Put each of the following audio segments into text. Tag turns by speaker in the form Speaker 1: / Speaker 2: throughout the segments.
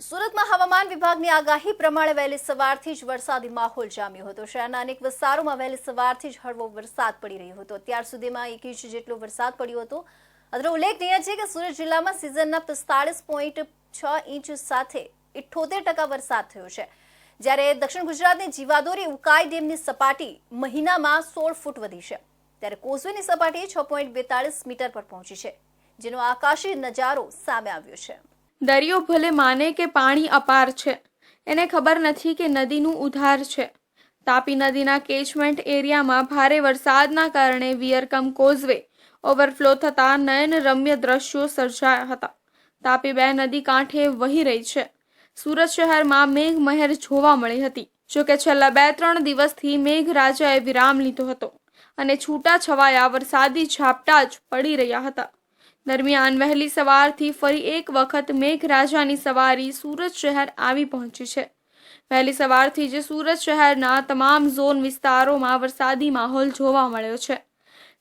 Speaker 1: સુરતમાં હવામાન વિભાગની આગાહી પ્રમાણે વહેલી સવારથી જ વરસાદી માહોલ જામ્યો હતો. શહેરના અનેક વિસ્તારોમાં વહેલી સવારથી જ હળવો વરસાદ પડી રહ્યો હતો. અત્યાર સુધીમાં એક ઇંચ જેટલો વરસાદ પડ્યો હતો. અત્રે ઉલ્લેખનીય છે કે સુરત જિલ્લામાં સિઝનના પિસ્તાળીસ પોઈન્ટ છ ઇંચ સાથે ઇઠોતેર ટકા વરસાદ થયો છે. જ્યારે દક્ષિણ ગુજરાતની જીવાદોરી ઉકાઈ ડેમની સપાટી મહિનામાં સોળ ફૂટ વધી છે. ત્યારે કોઝવેની સપાટી છ પોઈન્ટ બેતાળીસ મીટર પર પહોંચી છે, જેનો આકાશી નજારો સામે આવ્યો છે.
Speaker 2: દરિયો ભલે માને કે પાણી અપાર છે, એને ખબર નથી કે નદીનું ઉધાર છે. તાપી નદીના કેચમેન્ટ એરિયામાં ભારે વરસાદના કારણે વિયરકમ કોઝવે ઓવરફ્લો થતાં નયનરમ્ય દ્રશ્યો સર્જાયા હતા. તાપી બે નદી કાંઠે વહી રહી છે. સુરત શહેરમાં મેઘમહેર જોવા મળી હતી જોકે છેલ્લા બે ત્રણ દિવસથી મેઘરાજાએ વિરામ લીધો હતો અને છૂટા છવાયા વરસાદી ઝાપટા જ પડી રહ્યા હતા. દરમિયાન વહેલી સવારથી ફરી એક વખત મેઘરાજાની સવારી સુરત શહેર આવી પહોંચી છે. વહેલી સવારથી જ સુરત શહેરના તમામ ઝોન વિસ્તારોમાં વરસાદી માહોલ જોવા મળ્યો છે.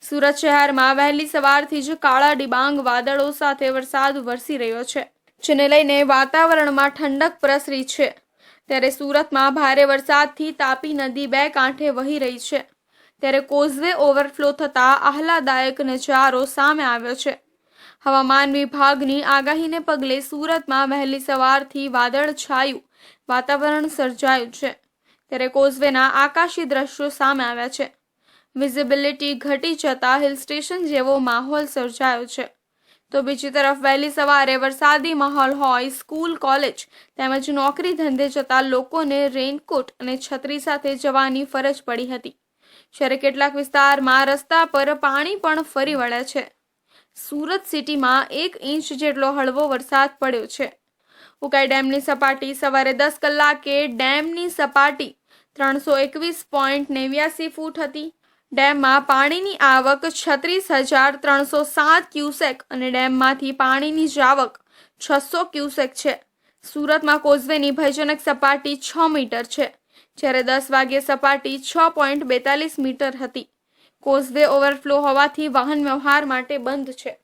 Speaker 2: સુરત શહેરમાં વહેલી સવારથી જ કાળા ડિબાંગ વાદળો સાથે વરસાદ વરસી રહ્યો છે, જેને લઈને વાતાવરણમાં ઠંડક પ્રસરી છે. ત્યારે સુરતમાં ભારે વરસાદથી તાપી નદી બે કાંઠે વહી રહી છે. ત્યારે કોઝવે ઓવરફ્લો થતા આહલાદાયક નજારો સામે આવ્યો છે. હવામાન વિભાગની આગાહીને પગલે સુરતમાં વહેલી સવારથી વાદળ છાયું વાતાવરણ સર્જાયું છે. ત્યારે કોઝવેના આકાશી દ્રશ્યો સામે આવ્યા છે. વિઝિબિલિટી ઘટી જતાં હિલ સ્ટેશન જેવો માહોલ સર્જાયો છે. તો બીજી તરફ વહેલી સવારે વરસાદી માહોલ હોય, સ્કૂલ, કોલેજ તેમજ નોકરી ધંધે જતા લોકોને રેઇનકોટ અને છત્રી સાથે જવાની ફરજ પડી હતી. જ્યારે કેટલાક વિસ્તારમાં રસ્તા પર પાણી પણ ફરી વળ્યા છે. સુરત સિટીમાં એક ઇંચ જેટલો હળવો વરસાદ પડ્યો છે. ઉકાઈ ડેમની સપાટી સવારે દસ કલાકે ડેમની સપાટી ત્રણસો એકવીસ પોઈન્ટ નેવ્યાસી ફૂટ હતી. ડેમમાં પાણીની આવક છત્રીસ હજાર ત્રણસો સાત ક્યુસેક અને ડેમમાંથી પાણીની જાવક છસો ક્યુસેક છે. સુરતમાં કોઝવેની ભયજનક સપાટી છ મીટર છે, જ્યારે દસ વાગ્યે સપાટી છ પોઈન્ટ બેતાલીસ મીટર હતી. કોઝવે ઓવરફ્લો હોવાથી વાહન વ્યવહાર માટે બંધ છે.